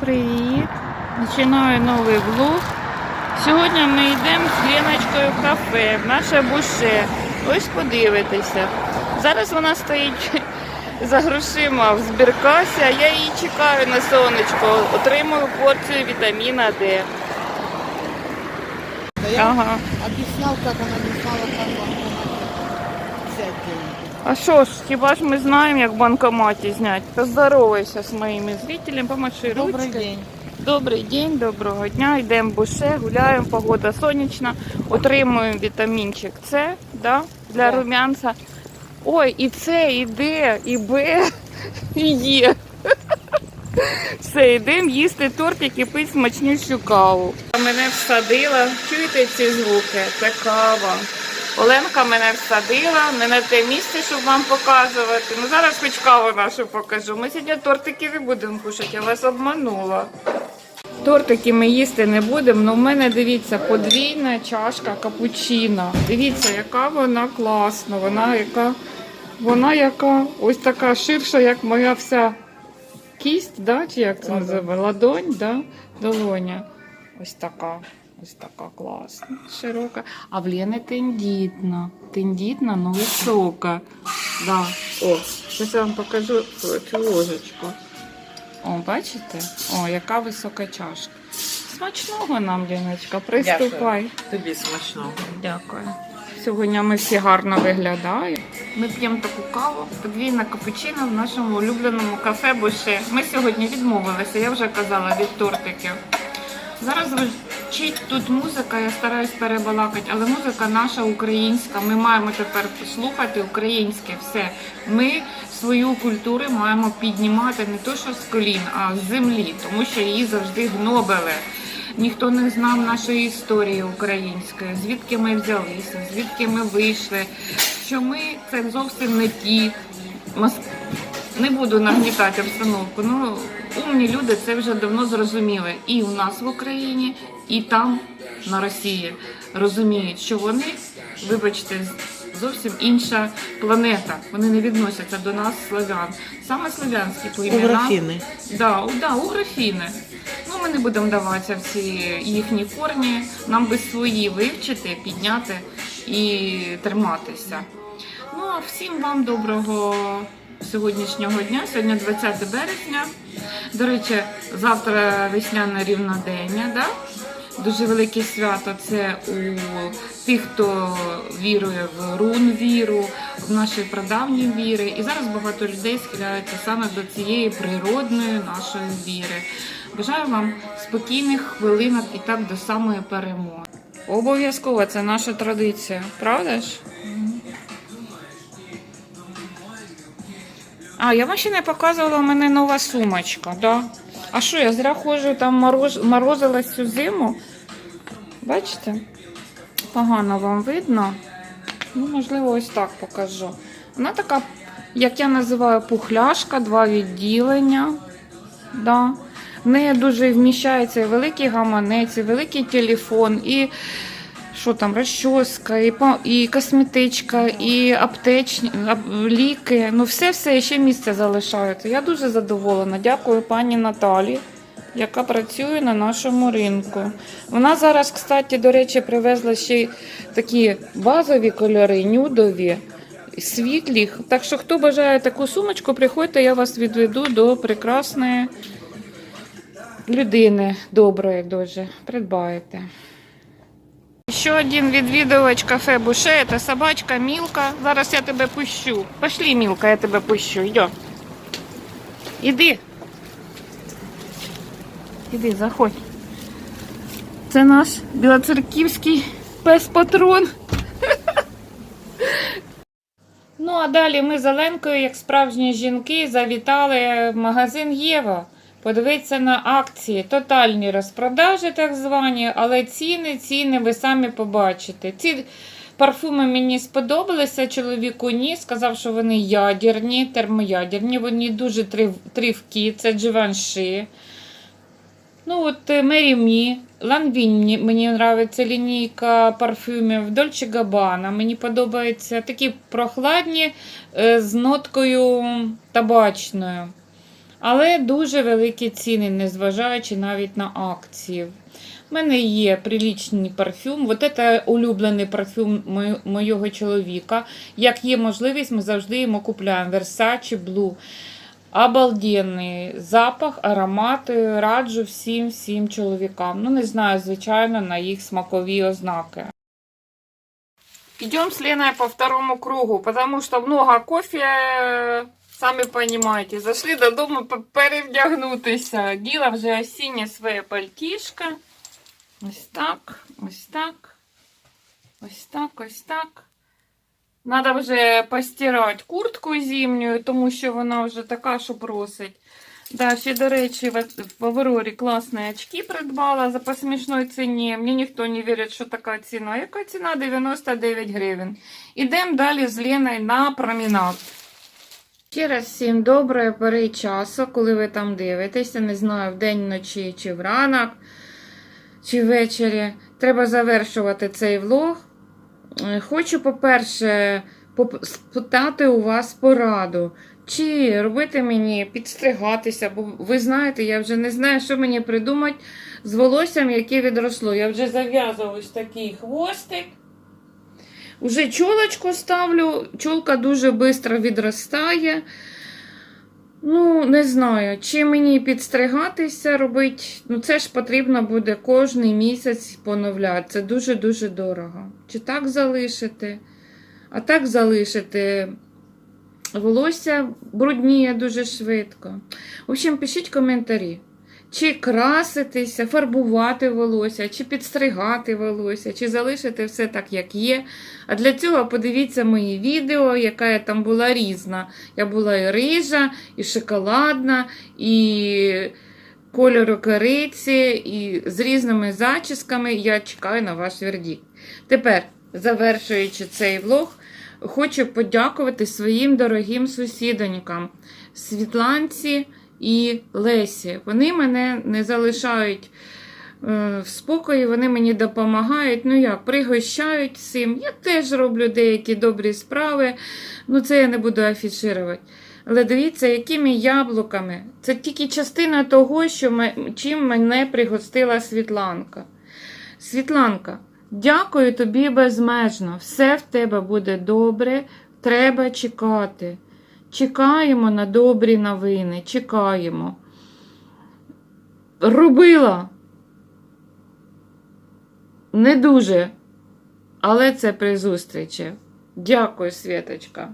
привіт! Починаю новий влог. Сьогодні ми йдемо з Леночкою в кафе, в наше буше. Ось подивитися. Зараз вона стоїть за грошима в збіркасі, а я її чекаю на сонечко. Отримую порцію вітаміна Д. Ага. объяснял, как она А що ж, хіба ж ми знаємо, як в банкоматі зняти? Поздоровайся з моїми зрителями, помаши ручкою. день. Добрий день, доброго дня. Йдемо в буше, гуляємо, погода сонячна, отримуємо вітамінчик С да, для Да. рум'янця. Ой, і С, і Д, і Б, і Є. Все, йдемо їсти тортик і пити смачнішу каву. Мене всадила, чуєте ці звуки? Це кава. Оленка мене всадила, не на те місце, щоб вам показувати. Ну зараз хоч каву нашу покажу. Ми сьогодні тортики не будемо кушати, я вас обманула. Тортики ми їсти не будемо, але в мене дивіться подвійна чашка капучино. Дивіться, яка вона класна. Вона яка, вона яка ось така ширша, як моя вся кість, да? чи як це Ладонь. називається? Ладонь, да? долоня. Ось така. Ось така класна, широка. А в Лени тендітна. Тендітна, але висока. Да. О, зараз я вам покажу цю ложечку. О, бачите? О, яка висока чашка. Смачного нам, Леночка, приступай. Тобі смачного. Дякую. Сьогодні ми всі гарно виглядаємо. Ми п'ємо таку каву, подвійна капучино в нашому улюбленому кафе Буше. Ми сьогодні відмовилися, я вже казала, від тортиків. Зараз звучить тут музика, я стараюсь перебалакати, але музика наша українська. Ми маємо тепер слухати українське все. Ми свою культуру маємо піднімати не то, що з колін, а з землі, тому що її завжди гнобили. Ніхто не знав нашої історії української, звідки ми взялися, звідки ми вийшли, що ми це зовсім не ті. Не буду нагнітати обстановку. Ну, умні люди це вже давно зрозуміли. І у нас в Україні, і там, на Росії, розуміють, що вони, вибачте, зовсім інша планета. Вони не відносяться до нас, славян. Саме славянські племена. Угрофіни. Да, у- да, угрофіни. Ну, ми не будемо даватися в ці їхні корні. Нам би свої вивчити, підняти і триматися. Ну, а всім вам доброго сьогоднішнього дня. Сьогодні 20 березня. До речі, завтра весняне рівнодення. Да? Дуже велике свято це у тих, хто вірує в рун віру, в наші прадавні віри. І зараз багато людей схиляються саме до цієї природної нашої віри. Бажаю вам спокійних хвилинок і так до самої перемоги. Обов'язково це наша традиція, правда ж? А, я вам ще не показувала, у мене нова сумочка, да. А що, я зря ходжу, там мороз, морозилась всю зиму. Бачите? Погано вам видно. Ну, можливо, ось так покажу. Вона така, як я називаю, пухляшка, два відділення. Да. В неї дуже вміщається і великий гаманець, і великий телефон, і що там, розчоска, і, і косметичка, і аптечні ліки. Ну, все, все ще місце залишається. Я дуже задоволена. Дякую пані Наталі, яка працює на нашому ринку. Вона зараз, кстати, до речі, привезла ще й такі базові кольори, нюдові. Світлі. Так що, хто бажає таку сумочку, приходьте, я вас відведу до прекрасної людини, доброї дуже. Придбаєте. Ще один відвідувач кафе Буше, це собачка Мілка. Зараз я тебе пущу. Пошли, Мілка, я тебе пущу. Йо. Іди. Іди, заходь. Це наш білоцерківський пес-патрон. Ну, а далі ми з Оленкою, як справжні жінки, завітали в магазин Єва. Подивитися на акції, тотальні розпродажі, так звані, але ціни, ціни ви самі побачите. Ці парфуми мені сподобалися, чоловіку ні. Сказав, що вони ядерні, термоядерні, вони дуже тривкі, це Givenchy. Ну, от е, Мері Мі, Ланвін мені, подобається лінійка парфюмів, Дольче Габана. Мені подобаються такі прохладні е, з ноткою табачною. Але дуже великі ціни, незважаючи навіть на акції. У мене є прилічний парфюм. Вот це улюблений парфюм мо- моєго чоловіка. Як є можливість, ми завжди йому купуємо Versace Blue. Обалденний запах, аромати. Раджу всім всім чоловікам. Ну, не знаю, звичайно, на їх смакові ознаки. Идем с Леной по второму кругу, потому что много кофе, самі понимаете. Зайшли додому перевдягнутися. Діла вже осіннє своє пальтішко. Ось так, ось так. Ось так, ось так. Надо вже постирати куртку зимню, тому що вона вже така, що просить. Да, ще, до речі, в, Аврорі класні очки придбала за по смішної ціні. Мені ніхто не вірить, що така ціна. Яка ціна? 99 гривень. Ідемо далі з Леною на променад. Ще раз всім доброї пори часу, коли ви там дивитеся. Не знаю, вдень, вночі чи вранок, чи ввечері. Треба завершувати цей влог. Хочу, по-перше, спитати у вас пораду. Чи робити мені підстригатися, бо ви знаєте, я вже не знаю, що мені придумати з волоссям, яке відросло. Я вже зав'язав ось такий хвостик. Уже чолочку ставлю, чолка дуже швидко відростає. Ну, не знаю, чи мені підстригатися робити. Ну, це ж потрібно буде кожний місяць поновляти. Це дуже-дуже дорого. Чи так залишити? А так залишити. Волосся брудніє дуже швидко. В общем, пишіть коментарі. Чи краситися, фарбувати волосся, чи підстригати волосся, чи залишити все так, як є. А для цього подивіться мої відео, яка я там була різна. Я була і рижа, і шоколадна, і кольору кориці, і з різними зачісками. Я чекаю на ваш вердикт. Тепер, завершуючи цей влог, хочу подякувати своїм дорогим сусідонькам Світланці і Лесі. Вони мене не залишають е, в спокої, вони мені допомагають. Ну як, пригощають всім. Я теж роблю деякі добрі справи. Ну, це я не буду афішувати. Але дивіться, якими яблуками. Це тільки частина того, що ме- чим мене пригостила Світланка. Світланка, дякую тобі безмежно. Все в тебе буде добре. Треба чекати. Чекаємо на добрі новини. Чекаємо. Робила. Не дуже. Але це при зустрічі. Дякую, Світочка.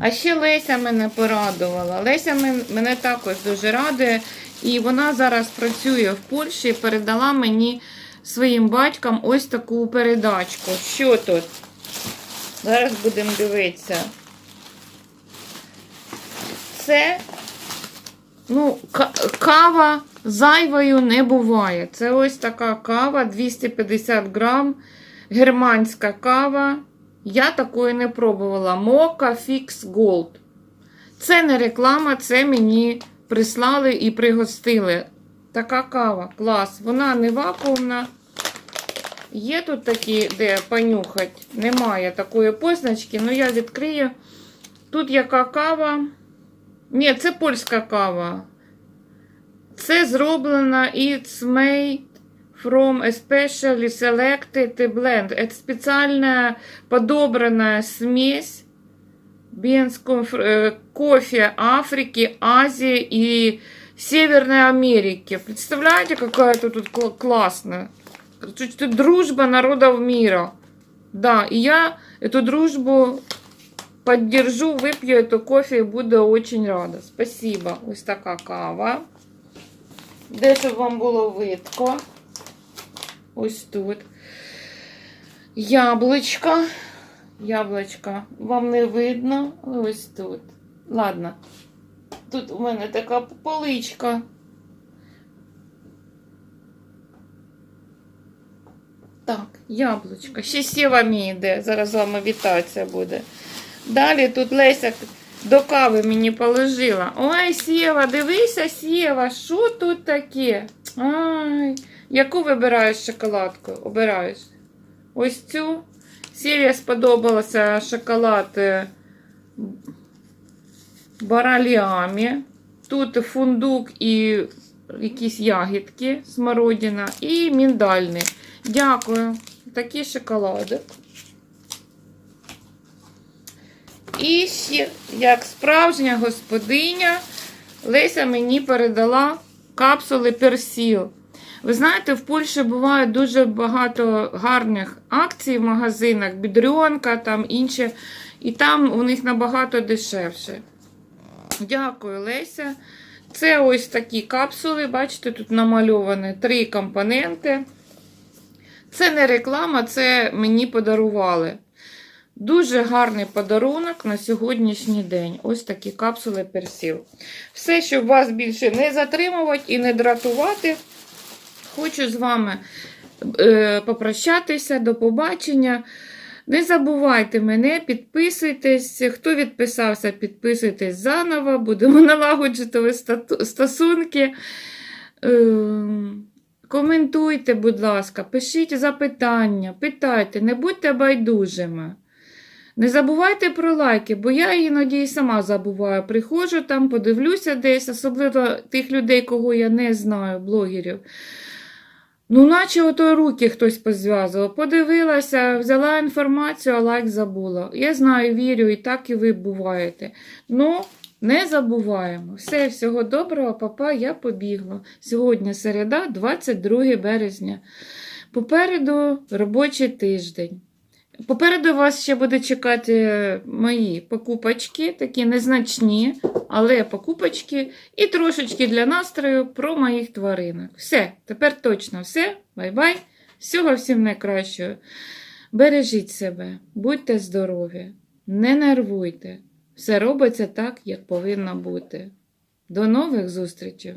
А ще Леся мене порадувала. Леся мене також дуже радує. І вона зараз працює в Польщі і передала мені своїм батькам ось таку передачку. Що тут? Зараз будемо дивитися. Це ну, кава зайвою не буває. Це ось така кава 250 грам. Германська кава. Я такої не пробувала. Мока Fix Gold. Це не реклама, це мені прислали і пригостили. Така кава, клас. Вона не вакуумна. Є тут такі, де понюхати. Немає такої позначки, але я відкрию. Тут яка кава. Ні, це польська кава. Це зроблено It's made from especially selected blend. Это специально подобранная смесь бенского э, кофе Африки, Азии и Северной Америки. Представляете, какая тут, тут кла- классная? Тут дружба народов мира. Да, и я эту дружбу поддержу, выпью эту кофе и буду очень рада. Спасибо. Ось така кава. Де щоб вам було видко. Ось тут. Яблучко. Яблучко. Вам не видно. Ось тут. Ладно. Тут у мене така поличка. Так, яблучко. Ще сєва мій йде. Зараз з вами вітатися буде. Далі тут Леся до кави мені положила. Ой, Сєва, дивися, Сєва, що тут таке? Ай, яку вибираєш шоколадку? Обираєш? Ось цю. Сєві сподобався шоколад е, Бараліамі. Тут фундук і якісь ягідки, смородина і міндальний. Дякую. Такий шоколадик. І ще, як справжня господиня, Леся мені передала капсули персіл. Ви знаєте, в Польщі буває дуже багато гарних акцій в магазинах, бідрюнка, там інші, і там у них набагато дешевше. Дякую, Леся. Це ось такі капсули, бачите, тут намальовані три компоненти. Це не реклама, це мені подарували. Дуже гарний подарунок на сьогоднішній день. Ось такі капсули персіл. Все, щоб вас більше не затримувати і не дратувати. Хочу з вами е, попрощатися. До побачення. Не забувайте мене, підписуйтесь. Хто відписався, підписуйтесь заново. Будемо налагоджувати стосунки. Ем, Коментуйте, будь ласка, пишіть запитання, питайте, не будьте байдужими. Не забувайте про лайки, бо я іноді і сама забуваю. Приходжу там, подивлюся десь, особливо тих людей, кого я не знаю, блогерів. Ну, наче ото руки хтось позв'язував. Подивилася, взяла інформацію, а лайк забула. Я знаю, вірю, і так і ви буваєте. Ну, не забуваємо. Все, всього доброго, папа, я побігла. Сьогодні середа, 22 березня. Попереду робочий тиждень. Попереду вас ще буде чекати мої покупочки, такі незначні, але покупочки, і трошечки для настрою про моїх тваринок. Все, тепер точно все. Бай-бай. Всього всім найкращого. Бережіть себе, будьте здорові, не нервуйте. Все робиться так, як повинно бути. До нових зустрічей!